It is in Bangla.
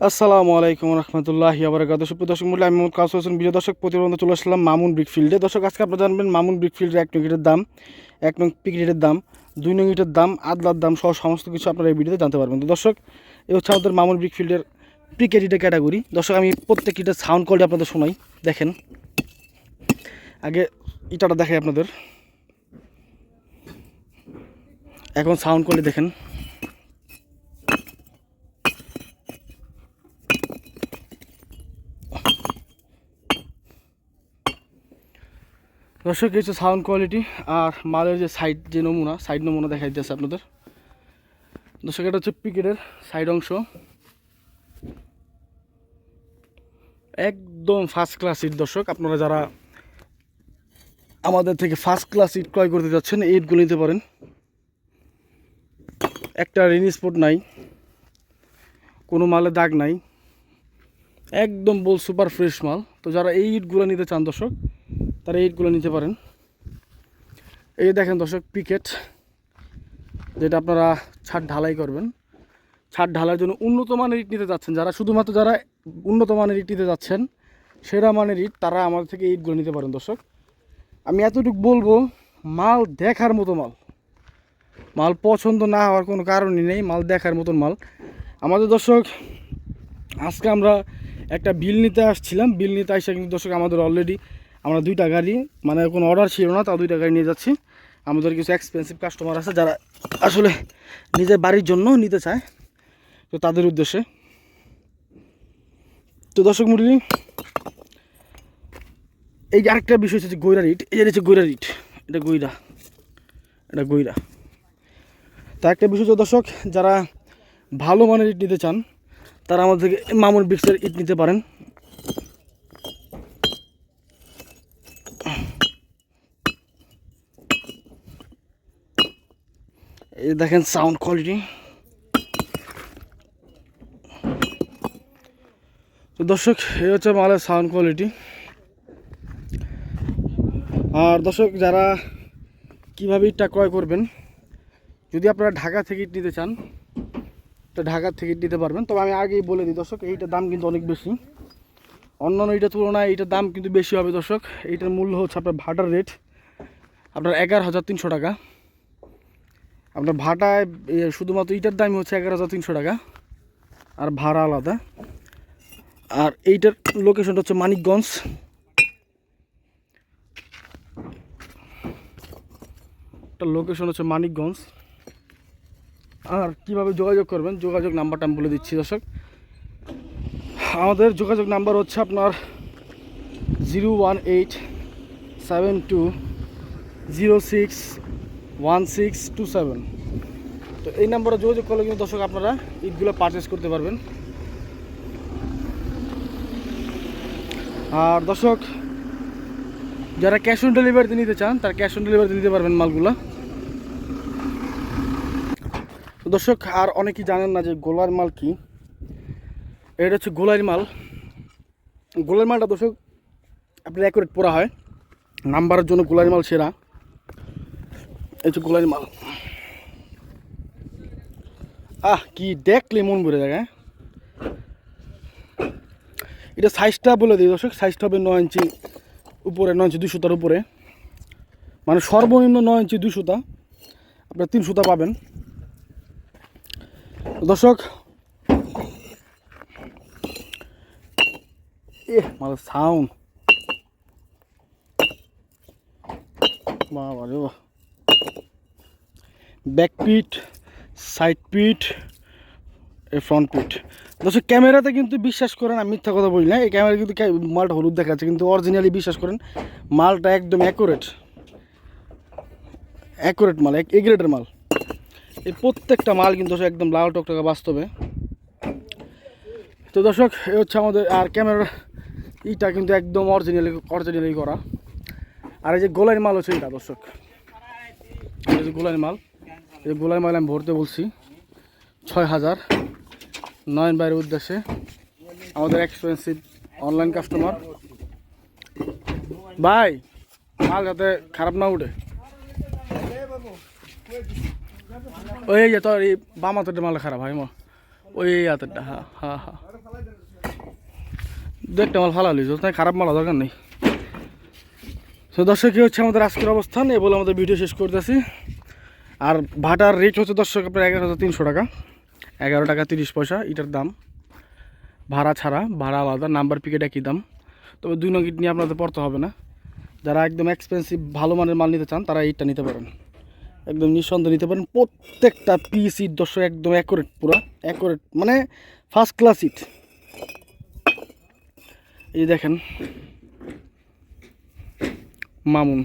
আসসালামু আলাইকুম রহমতুল্লাহ আবরকাত। সুপ্রিয় দর্শক মূল্য আমি মোহাম্মদ কাউস হোসেন। বিজয় দর্শক প্রতিবন্ধ চলে আসলাম মামুন ব্রিকফিল্ডে দর্শক, আজকে আপনারা জানবেন মামুন ব্রিকফিল্ডের এক নং ইটের দাম, এক নং পিকেটের দাম, দুই নং দাম, আদলার দাম সহ সমস্ত কিছু আপনারা এই ভিডিওতে জানতে পারবেন। তো দর্শক এই হচ্ছে আমাদের মামুন ব্রিকফিল্ডের ইটের ক্যাটাগরি দর্শক, আমি প্রত্যেক সাউন্ড কোয়ালিটি আপনাদের শোনাই। দেখেন, আগে ইটাটা দেখাই আপনাদের। এখন সাউন্ড কোয়ালিটি দেখেন। দর্শক হচ্ছে সাউন্ড কোয়ালিটি আর মালের যে সাইড যে নমুনা সাইড নমুনা দেখা দিতেছে আপনাদের। দর্শক, এটা হচ্ছে পিকেটের সাইড অংশ। একদম ফার্স্ট ক্লাস ইট দর্শক, আপনারা যারা আমাদের থেকে ফার্স্ট ক্লাস ইট ক্রয় করতে যাচ্ছেন ইটগুলো নিতে পারেন। একটা রেনি স্পট নাই, কোনো মালে দাগ নাই। একদম বল সুপার ফ্রেশ মাল। তো যারা এই ইটগুলো নিতে চান দর্শক তারা ইটগুলো নিতে পারেন। এই দেখেন দর্শক, পিকেট, যেটা আপনারা ছাদ ঢালাই করবেন। ছাদ ঢালার জন্য উন্নত মানের ইট নিতে যাচ্ছেন। যারা শুধুমাত্র যারা উন্নত মানের ইট নিতে যাচ্ছেন, সেরা মানের ইট তারা আমাদের থেকে ইটগুলো নিতে পারেন দর্শক। আমি এতটুকু বলব, মাল দেখার মতো মাল। মাল পছন্দ না হওয়ার কোনো কারণই নেই, মাল দেখার মতন মাল। আমাদের দর্শক, আজকে আমরা একটা বিল নিতে আসছিলাম। বিল নিতে আসে কিন্তু দর্শক আমাদের অলরেডি আমরা দুইটা গাড়ি মানে কোনো অর্ডার ছিল না, তাও দুইটা গাড়ি নিয়ে যাচ্ছি। আমাদের কিছু এক্সপেন্সিভ কাস্টমার আছে যারা আসলে নিজের বাড়ির জন্য নিতে চায়। তো তাদের উদ্দেশ্যে। তো দর্শক মুরলি এই আরেকটা বিষয় হচ্ছে গৈরা রিট। এই হচ্ছে গৈরা ইট এটা গৈরা এটা গৈরা তা একটা বিষয় হচ্ছে দর্শক, যারা ভালো মানের ইট নিতে চান, তারা আমাদের থেকে মামুন বিক্সের ইট নিতে পারেন। এই দেখেন সাউন্ড কোয়ালিটি তো দর্শক, এই হচ্ছে মালের সাউন্ড কোয়ালিটি আর দর্শক, যারা কীভাবে ইটটা ক্রয় করবেন, যদি আপনারা ঢাকা থেকে ইট নিতে চান, তো ঢাকা থেকে ইট নিতে পারবেন। তবে আমি আগেই বলে দিই দর্শক, এইটার দাম কিন্তু অনেক বেশি। অন্যান্য এইটার তুলনায় এইটার দাম কিন্তু বেশি হবে দর্শক। এইটার মূল্য হচ্ছে আপনার ভাটার রেট আপনার এগারো হাজার তিনশো টাকা। আপনার ভাটায় শুধুমাত্র ইটার দাম হচ্ছে এগারো হাজার তিনশো টাকা। আর ভাড়া আলাদা। আর এইটার লোকেশনটা হচ্ছে মানিকগঞ্জ। এটার লোকেশন হচ্ছে মানিকগঞ্জ। আর কীভাবে যোগাযোগ করবেন, যোগাযোগ নাম্বারটা আমি বলে দিচ্ছি, দর্শক। আমাদের যোগাযোগ নাম্বার হচ্ছে আপনার zero one eight seven two zero six one six two seven তো এই নাম্বারে যোগাযোগ করলে কিন্তু দর্শক আপনারা ইটগুলো পারচেস করতে পারবেন। আর দর্শক, যারা ক্যাশ অন ডেলিভারিতে নিতে চান, তারা ক্যাশ অন ডেলিভারিতে নিতে পারবেন মালগুলা। দর্শক, আর অনেকেই জানেন না যে গোলার মাল কি? এটা হচ্ছে গোলার মাল। গোলার মালটা দর্শক, আপনার অ্যাকুরেট পড়া হয়। নাম্বারের জন্য গোলার মাল সেরা। এই গোলার মাল। আহ, কি দেখলে মন ভরে হ্যাঁ? এটা সাইজটা বলে দিই দর্শক সাইজটা হবে নয় ইঞ্চি উপরে নয় ইঞ্চি দুই সুতার উপরে। মানে সর্বনিম্ন নয় ইঞ্চি দুই সুতা আপনার তিন সুতা পাবেন। দর্শক এ মানে সাউন্ড বাবা বাবা। ব্যাক পিট সাইড পিট এ ফ্রন্ট পিট দর্শক, ক্যামেরাতে কিন্তু বিশ্বাস করেন, আমি মিথ্যা কথা বলি না, এই ক্যামেরা কিন্তু মালটা হলুদ দেখাচ্ছে কিন্তু অরিজিনালি বিশ্বাস করেন, মালটা একদম অ্যাকুরেট অ্যাকুরেট মাল, এক গ্রেডের মাল। এই প্রত্যেকটা মাল কিন্তু একদম লাল টকটকা বাস্তবে। তো দর্শক, এ হচ্ছে আমাদের, আর ক্যামেরার ইটা কিন্তু একদম অরিজিনালি অরিজিনালি করা। আর এই যে গোলার মাল হচ্ছে এটা, দর্শক। এই যে গোলার মাল। এই গোলার মাল আমি ভরতে বলছি। ছয় হাজার। নয়ন বাইরের উদ্দেশ্যে। আমাদের এক্সপেন্সিভ অনলাইন কাস্টমার ভাই, মাল যাতে খারাপ না উঠে। ওই যে তোর এই বাম হাতের মাল খারাপ হয় মো। ওই হাতেরটা হ্যাঁ হ্যাঁ হ্যাঁ দু একটা মাল ফালা লিজ তাই খারাপ মাল, দরকার নেই। তো দর্শক কী হচ্ছে আমাদের আজকের অবস্থান। এ বলে আমাদের ভিডিও শেষ করতেছি। আর ভাটার রেট হচ্ছে দর্শক আপনার এগারো হাজার তিনশো টাকা। এগারো টাকা তিরিশ পয়সা, এটার দাম। ভাড়া ছাড়া, ভাড়া আলাদা, নাম্বার পিকেট একই দাম। তবে দুই নগিট নিয়ে আপনাদের পড়তে হবে না। যারা একদম এক্সপেন্সিভ ভালো মানের মাল নিতে চান, তারা এইটা নিতে পারেন। একদম নিঃসন্দেহে নিতে পারেন। প্রত্যেকটা পিস ইট দর্শক একদম অ্যাকোরেট পুরো। অ্যাকোরেট মানে ফার্স্ট ক্লাস ইট এই দেখেন। মামুন।